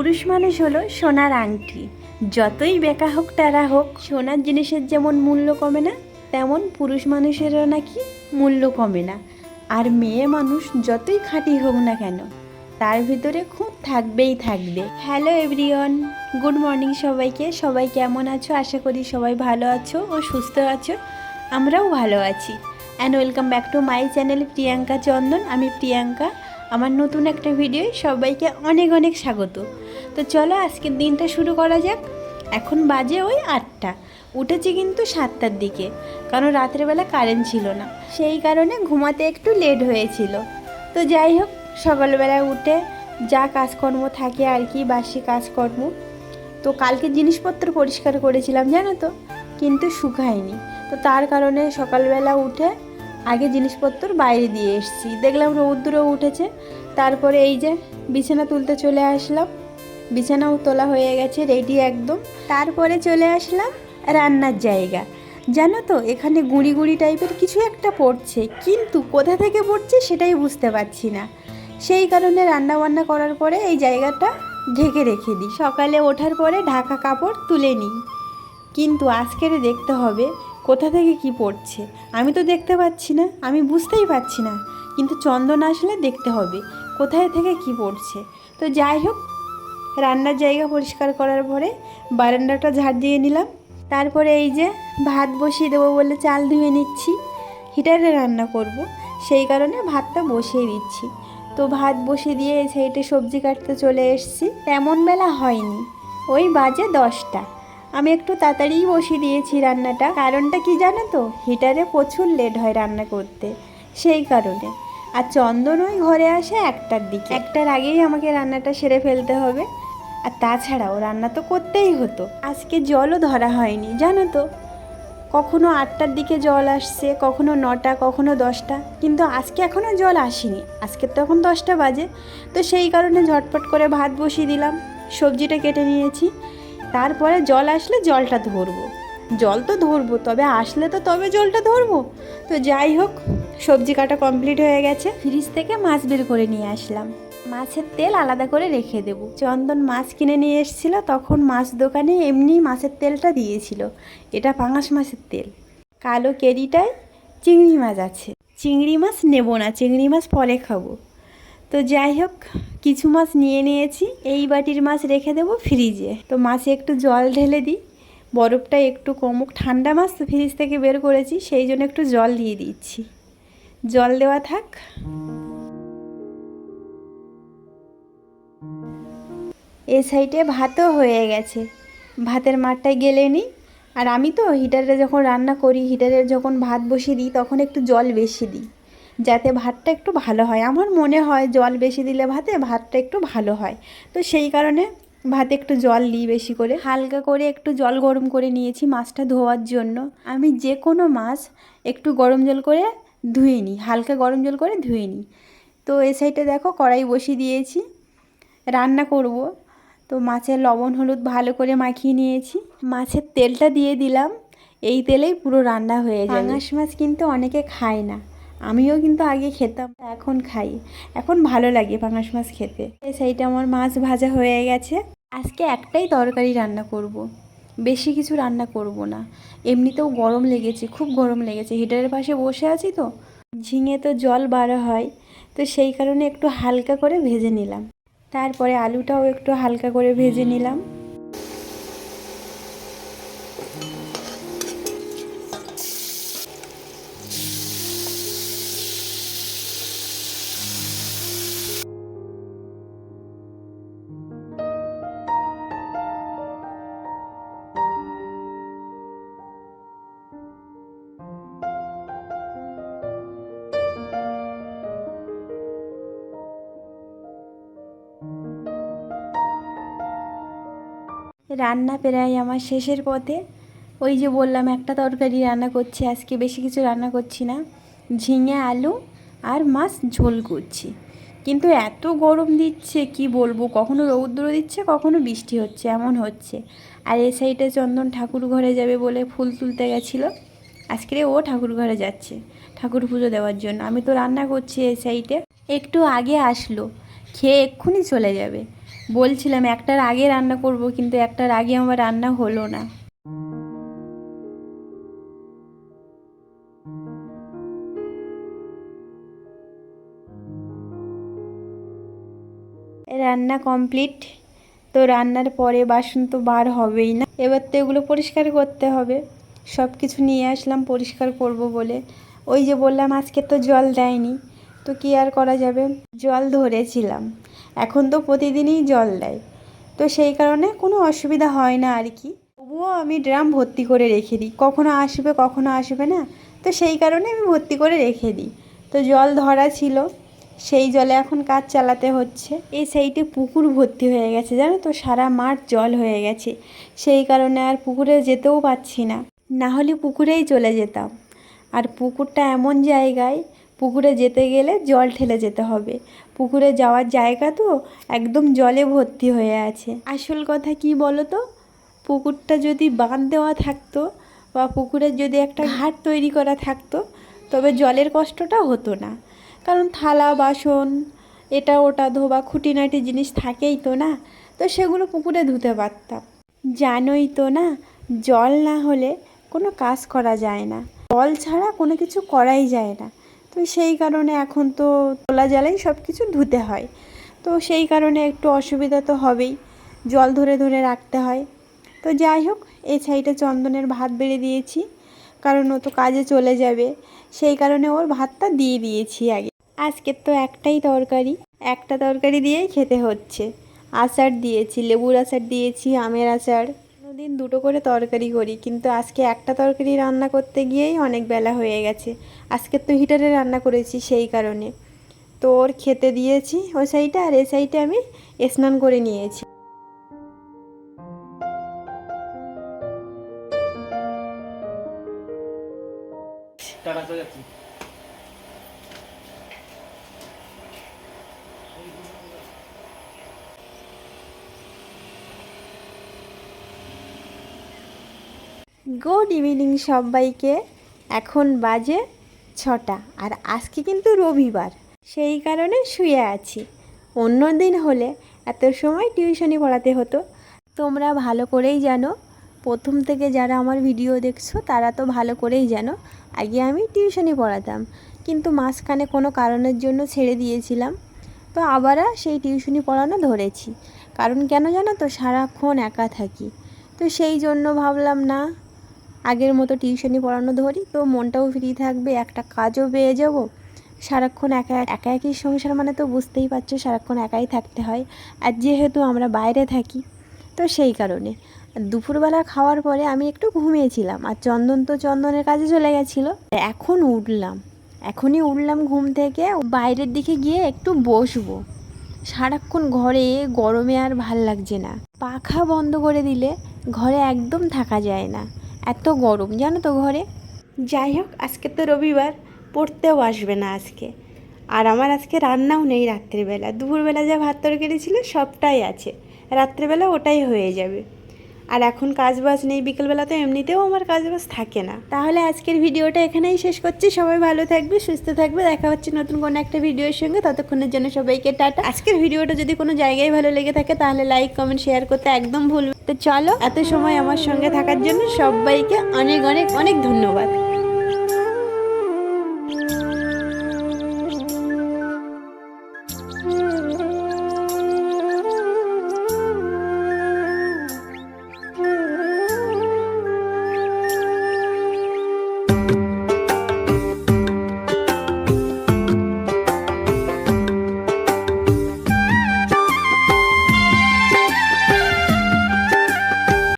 পুরুষ মানুষ হলো সোনার আংটি। যতই বেকা হোক, টারা হোক, সোনার জিনিসের যেমন মূল্য কমে না, তেমন পুরুষ মানুষেরও নাকি মূল্য কমে না। আর মেয়ে মানুষ যতই খাঁটি হোক না কেন, তার ভিতরে খুব থাকবেই থাকবে। হ্যালো এভরিওয়ান গুড মর্নিং সবাইকে। সবাই কেমন আছো? আশা করি সবাই ভালো আছো ও সুস্থ আছো। আমরাও ভালো আছি। And welcome back to my channel Priyanka Chandan. আমি প্রিয়াঙ্কা। আমার নতুন একটা ভিডিও সবাইকে অনেক অনেক স্বাগত। তো চলো আজকের দিনটা শুরু করা যাক। এখন বাজে ওই আটটা। উঠেছি কিন্তু সাতটার দিকে, কারণ রাত্রেবেলা কারেন্ট ছিল না। সেই কারণে ঘুমাতে একটু লেট হয়েছিল। তো যাই হোক সকালবেলা উঠে যা কাজকর্ম থাকে আর কি, বাসি কাজকর্ম। তো কালকে জিনিসপত্র পরিষ্কার করেছিলাম, জানো তো? কিন্তু শুকায়নি। তো তার কারণে সকালবেলা উঠে আগে জিনিসপত্র বাইরে দিয়ে এসেছি। দেখলাম রৌদ্রও উঠেছে। তারপরে এই যে বিছানা তুলতে চলে আসলাম। বিছানাও তোলা হয়ে গেছে রেডি একদম। তারপরে চলে আসলাম রান্নার জায়গা। জানো তো, এখানে গুঁড়ি গুঁড়ি টাইপের কিছু একটা পড়ছে, কিন্তু কোথা থেকে পড়ছে সেটাই বুঝতে পারছি না। সেই কারণে রান্না বান্না করার পরে এই জায়গাটা ঢেকে রেখে দিই। সকালে ওঠার পরে ঢাকা কাপড় তুলে নিই। কিন্তু আজকের দেখতে হবে কোথা থেকে কি পড়ছে। আমি তো দেখতে পাচ্ছি না, আমি বুঝতেই পারছি না। কিন্তু চন্দন আসলে দেখতে হবে, কোথায় থেকে কি পড়ছে। তো যাই হোক রান্নার জায়গা পরিষ্কার করার পরে বারান্দাটা ঝাড় দিয়ে নিলাম। তারপরে এই যে ভাত বসিয়ে দেবো বলে চাল ধুয়ে নিচ্ছি। হিটারে রান্না করব, সেই কারণে ভাতটা বসিয়ে দিচ্ছি। তো ভাত বসিয়ে দিয়ে সাইডে সবজি কাটতে চলে এসেছি। তেমন বেলা হয়নি, ওই বাজে দশটা। আমি একটু তাড়াতাড়িই বসিয়ে দিয়েছি রান্নাটা। কারণটা কি জানো তো? হিটারে প্রচুর লেট হয় রান্না করতে। সেই কারণে। আর চন্দন ওই ঘরে আসে একটার দিকে। একটার আগেই আমাকে রান্নাটা সেরে ফেলতে হবে। আর তাছাড়াও রান্না তো করতেই হতো। আজকে জলও ধরা হয়নি, জানো তো। কখনো আটটার দিকে জল আসছে, কখনো নটা, কখনো দশটা, কিন্তু আজকে এখনও জল আসেনি। আজকে তো এখন দশটা বাজে, তো সেই কারণে ঝটপট করে ভাত বসিয়ে দিলাম, সবজিটা কেটে নিয়েছি। তারপরে জল আসলে জলটা ধরবো। জল তো ধরবো, তবে আসলে তো তবে জলটা ধরবো। তো যাই হোক, সবজি কাটা কমপ্লিট হয়ে গেছে। ফ্রিজ থেকে মাছ বের করে নিয়ে আসলাম। মাছের তেল আলাদা করে রেখে দেবো। চন্দন মাছ কিনে নিয়ে এসেছিল, তখন মাছ দোকানে এমনি মাছের তেলটা দিয়েছিল। এটা পাঙাশ মাছের তেল। কালো কেরিটায় চিংড়ি মাছ আছে। চিংড়ি মাছ নেব না, চিংড়ি মাছ পরে খাব। তো যাই হোক, কিছু মাছ নিয়ে নিয়েছি, এই বাটির মাছ রেখে দেবো ফ্রিজে। তো মাছে একটু জল ঢেলে দিই। বরফটা একটু কমুক, ঠান্ডা মাছ তো ফ্রিজ থেকে বের করেছি, সেই জন্য একটু জল দিয়ে দিচ্ছি। জল দেওয়া থাক। এ সাইডে ভাতও হয়ে গেছে। ভাতের মাঠটায় গেলে নিই আর আমি তো হিটারে যখন রান্না করি, হিটারে যখন ভাত বসিয়ে দিই, তখন একটু জল বেশি দিই। যাতে ভাতটা একটু ভালো হয়। আমার মনে হয় জল বেশি দিলে ভাতে, ভাতটা একটু ভালো হয়। তো সেই কারণে ভাতে একটু জল দিই বেশি করে। হালকা করে একটু জল গরম করে নিয়েছি মাছটা ধোয়ার জন্য। আমি যে কোনো মাছ একটু গরম জল করে ধুয়ে নিই। হালকা গরম জল করে ধুয়ে নিই। তো এ সাইডে দেখো কড়াই বসিয়ে দিয়েছি। রান্না করব। তো মাছের লবণ, হলুদ ভালো করে মাখিয়ে নিয়েছি। মাছের তেলটা দিয়ে দিলাম। এই তেলেই পুরো রান্না হয়ে যায় পাঙাশ মাছ কিন্তু অনেকে খায় না। আমিও কিন্তু আগে খেতাম এখন খাই। এখন ভালো লাগে পাঙাশ মাছ খেতে। সাইডে আমার মাছ ভাজা হয়ে গেছে। আজকে একটাই তরকারি রান্না করব। বেশি কিছু রান্না করব না। এমনিতেও গরম লেগেছে, খুব গরম লেগেছে। হিটারের পাশে বসে আছি তো। ঝিঙে তো জল বার হয়, তো সেই কারণে একটু হালকা করে ভেজে নিলাম। তারপরে আলুটাও একটু হালকা করে ভেজে নিলাম। রান্না প্রায় আমার শেষের পথে। ওই যে বললাম, একটা তরকারি রান্না করছি, আজকে বেশি কিছু রান্না করছি না। ঝিঙে, আলু আর মাছ ঝোল করছি। কিন্তু এত গরম দিচ্ছে, কি বলব? কখনো রৌদ্র দিচ্ছে, কখনো বৃষ্টি হচ্ছে, এমন হচ্ছে। আর এ সাইডে চন্দন ঠাকুর ঘরে যাবে বলে ফুল তুলতে গেছিল। আজকে ও ঠাকুর ঘরে যাচ্ছে, ঠাকুর পুজো দেওয়ার জন্য। আমি তো রান্না করছি এই সাইডে। একটু আগে আসলো, খেয়ে এক্ষুনি চলে যাবে। বলছিলাম, একটার আগে রান্না করব, কিন্তু একটার আগে আমার রান্না হলো না। রান্না কমপ্লিট, তো রান্নার পরে বাসন তো বার হবেই না। এবার তো এগুলো পরিষ্কার করতে হবে। সব কিছু নিয়ে আসলাম, পরিষ্কার করব বলে। ওই যে বললাম, আজকে তো জল দেয়নি, তো কি আর করা যাবে? জল ধরেছিলাম। এখন তো প্রতিদিনই জল দেয়। তো সেই কারণে কোনো অসুবিধা হয় না আর কি। তবুও আমি ড্রাম ভর্তি করে রেখে দিই। কখনো আসবে কখনো আসবে না। তো সেই কারণে আমি ভর্তি করে রেখে দিই। তো জল ধরা ছিল। সেই জলে এখন কাজ চালাতে হচ্ছে। এই সাইডে পুকুর ভর্তি হয়ে গেছে, জানো তো? সারা মাঠ জল হয়ে গেছে। সেই কারণে আর পুকুরে যেতেও পাচ্ছি না। না হলে পুকুরেই চলে যেতাম। আর পুকুরটা এমন জায়গায় পুকুরে যেতে গেলে জল ঠেলে যেতে হবে। পুকুরে যাওয়ার জায়গা তো একদম জলে ভর্তি হয়ে আছে। আসল কথা কি বলো তো পুকুরটা যদি বাঁধ দেওয়া থাকতো বা পুকুরের যদি একটা ঘাট তৈরি করা থাকতো, তবে জলের কষ্টটা হতো না। কারণ থালা, বাসন, এটা, ওটা ধোবা খুঁটিনাটি জিনিস থাকেই তো না? তো সেগুলো পুকুরে ধুতে পারতাম। জানোই তো না, জল না হলে কোনো কাজ করা যায় না। জল ছাড়া কোনো কিছু করাই যায় না। তো সেই কারণে এখন তো তোলা জ্বালাই সব কিছু ধুতে হয়। তো সেই কারণে একটু অসুবিধা তো হবেই, জল ধরে ধরে রাখতে হয়। তো যাই হোক, এই সাইডে চন্দনের ভাত বেড়ে দিয়েছি, কারণ ও তো কাজে চলে যাবে। সেই কারণে ওর ভাতটা দিয়ে দিয়েছি আগে। আজকে তো একটাই তরকারি, একটা তরকারি দিয়েই খেতে হচ্ছে। আচার দিয়েছি, লেবুর আচার দিয়েছি, আমের আচার। দিন দুটো করে তরকারি করি, কিন্তু আজকে একটা তরকারি রান্না করতে গিয়েই অনেক বেলা হয়ে গেছে। আজকে তো হিটারে রান্না করেছি সেই কারণে। তো ওর খেতে দিয়েছি ওই সাইডে আর এই সাইডে আমি স্নান করে নিয়েছি। গুড ইভিনিং সবাইকে। এখন বাজে ছটা। আর আজকে কিন্তু রবিবার। সেই কারণে শুয়ে আছি। অন্য দিন হলে এত সময় টিউশনি পড়াতে হতো। তোমরা ভালো করেই জানো। প্রথম থেকে যারা আমার ভিডিও দেখছ, তারা তো ভালো করেই জানো। আগে আমি টিউশনি পড়াতাম। কিন্তু মাঝখানে কোনো কারণের জন্য ছেড়ে দিয়েছিলাম। তো আবার সেই টিউশনি পড়ানো ধরেছি। কারণ কেন জানো তো, সারাক্ষণ একা থাকি। তো সেই জন্য ভাবলাম, না আগের মতো টিউশনি পড়ানো ধরি, তো মনটাও ফ্রি থাকবে, একটা কাজও পেয়ে যাব। সারাক্ষণ একা একা একই সংসার মানে তো বুঝতেই পারছ, সারাক্ষণ একাই থাকতে হয়। আর যেহেতু আমরা বাইরে থাকি, তো সেই কারণে। দুপুরবেলা খাওয়ার পরে আমি একটু ঘুমিয়েছিলাম, আর চন্দন তো চন্দনের কাজে চলে গেছিল। এখন উঠলাম, এখনই উঠলাম ঘুম থেকে, বাইরের দিকে গিয়ে একটু বসবো। সারাক্ষণ ঘরে গরমে আর ভালো লাগছে না। পাখা বন্ধ করে দিলে ঘরে একদম থাকা যায় না। এত গরম, জানো তো ঘরে? যাই হোক, আজকে তো রবিবার, পড়তেও আসবে না আজকে। আর আমার আজকে রান্নাও নেই রাত্রিবেলা। দুপুরবেলা যা ভাত তরকারি ছিল সবটাই আছে। রাত্রিবেলা ওটাই হয়ে যাবে। আর এখন কাজ বাজ নেই, বিকেলবেলা তো এমনিতেও আমার কাজ বাজ থাকে না। তাহলে আজকের ভিডিওটা এখানেই শেষ করছি। সবাই ভালো থাকবে, সুস্থ থাকবে। দেখা হচ্ছে নতুন কোনো একটা ভিডিওর সঙ্গে। ততক্ষণের জন্য সবাইকে টাটা। আজকের ভিডিওটা যদি কোনো জায়গায় ভালো লেগে থাকে, তাহলে লাইক কমেন্ট শেয়ার করতে একদম ভুলবে তো চলো, এত সময় আমার সঙ্গে থাকার জন্য সবাইকে অনেক অনেক অনেক ধন্যবাদ।